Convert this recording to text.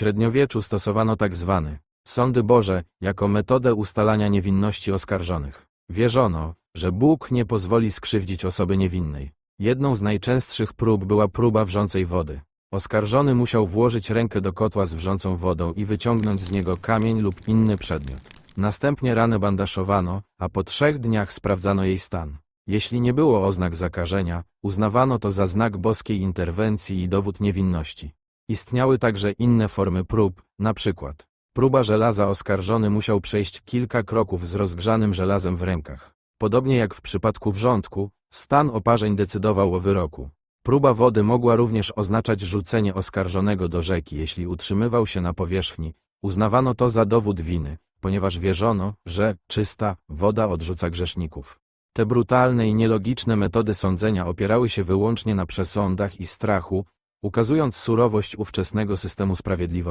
średniowieczu stosowano tak zwany sądy Boże jako metodę ustalania niewinności oskarżonych. Wierzono, że Bóg nie pozwoli skrzywdzić osoby niewinnej. Jedną z najczęstszych prób była próba wrzącej wody. Oskarżony musiał włożyć rękę do kotła z wrzącą wodą i wyciągnąć z niego kamień lub inny przedmiot. Następnie ranę bandaszowano, a po trzech dniach sprawdzano jej stan. Jeśli nie było oznak zakażenia, uznawano to za znak boskiej interwencji i dowód niewinności. Istniały także inne formy prób, na przykład próba żelaza oskarżony musiał przejść kilka kroków z rozgrzanym żelazem w rękach. Podobnie jak w przypadku wrzątku, stan oparzeń decydował o wyroku. Próba wody mogła również oznaczać rzucenie oskarżonego do rzeki, jeśli utrzymywał się na powierzchni. Uznawano to za dowód winy, ponieważ wierzono, że czysta woda odrzuca grzeszników. Te brutalne i nielogiczne metody sądzenia opierały się wyłącznie na przesądach i strachu, ukazując surowość ówczesnego systemu sprawiedliwości.